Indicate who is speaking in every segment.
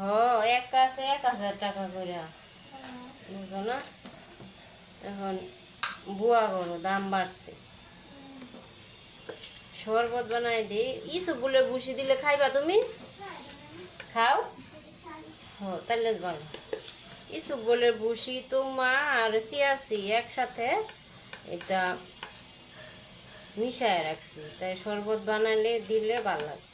Speaker 1: হ এক কাছে এক হাজার টাকা করে। না? এখন বুয়া গরু, দাম বাড়ছে। শরবত বানাই দিই। ইসু বলে বুসি দিলে খাইবা তুমি? খাও? হ তাহলে ভালো। ইসু বলে বুসি তোমা আর সিয়াসি একসাথে এটা মিশায় রাখছি। তাই শরবত বানালে দিলে ভালো লাগে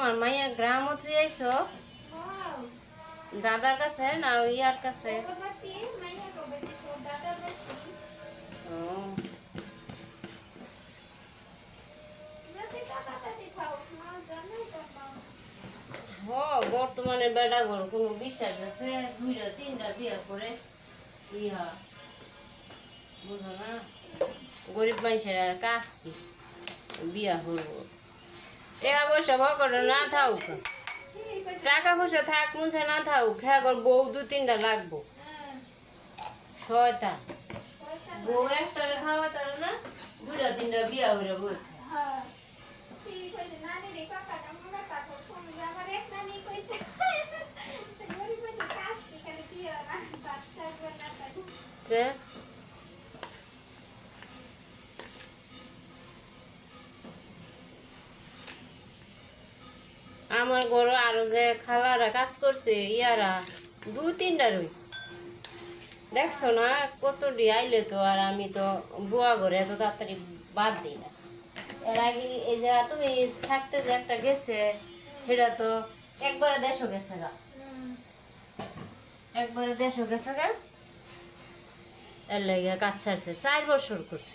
Speaker 1: তোমার মাইয়া গ্রাম তুই আইছো দাদার কাছে না ইয়ার কাছে? বর্তমানে বেড়া ঘর, কোনো বিশ্বাস আছে? দুইটা, তিনটা বিয়া করে। ইয়া বুঝো না? গরিব মানুষের আর কাজ কি? বিয়া করব টাকা পয়সা ভকট না থাকুক টাকা পয়সা থাক, মুছে না থাকুক হ্যাঁ বউ দু তিনটা লাগবো। ছয়টা খাওয়া তার না দুটা তিনটা বিয়া করে বলছে যে আমার ঘরে আরও যে খালারা কাজ করছে, ইয়ারা দু তিনটা রই দেখছ না কত আইলে তো, আর আমি তো বুয়া ঘরে এত তাড়াতাড়ি বাদ দিই না। এর আগে এই যে তুমি থাকতে যে একটা গেছে, সেটা তো একবারে দেশও গেছে গা। একবারে দেশও গেছে গা। এর লাগে কাজ ছাড়ছে, চার বছর করছে।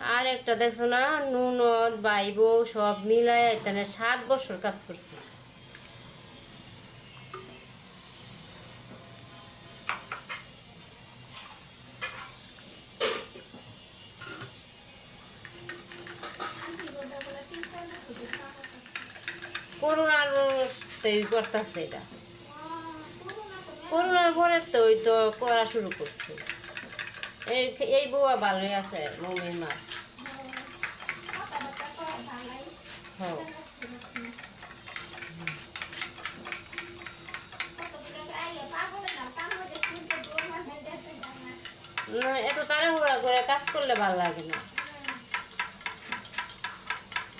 Speaker 1: আর একটা দেখছ না নুনত ভাই বউ সব মিলাই এখানে সাত বছর কাজ করছে। করোনার করতেছে এটা। করোনার পরে তো ওই তো করা শুরু করছে। এই এই বউয়া ভালোই আছে মমির মা। হ্যাঁ। এত তাড়াহুড়া করে কাজ করলে ভালো লাগে না।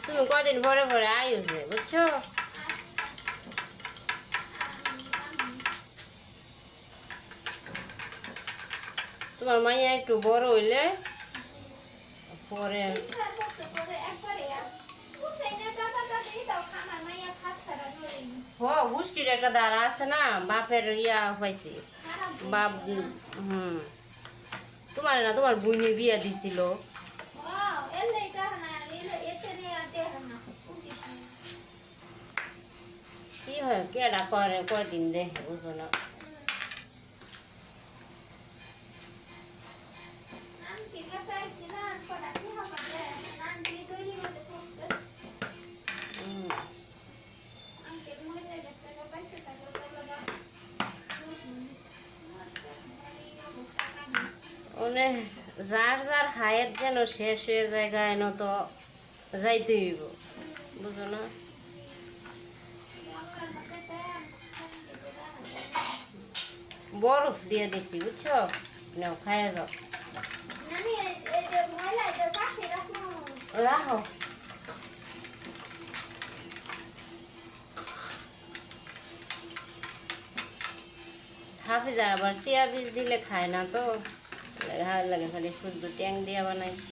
Speaker 1: তুমি কদিন পরে পরে আইসে বুঝছ? তোমার মাইয়া একটু বড় হইলে পরে হ, গোষ্ঠীর একটা দ্বারা আছে না, বাপের ইয়া হয়েছে বাপ, হুম। তোমার না তোমার বুনি বিয়া দিছিল। কি হয়, কেডা করে, কয়দিন দেখে বুঝো না। ওনে যার যার হায়াত যেন শেষ হয়ে যায় গায়ন তো যাইতে হইব বুঝো না? বরফ দিয়ে দিছি বুঝছ? নাও খাইয়া যাও। রাখো। হাফিজা আবার চিয়া বীজ দিলে খায় না তো। ভালো লাগে খালি শুদ্ধ ট্যাং দিয়ে বানাইছি।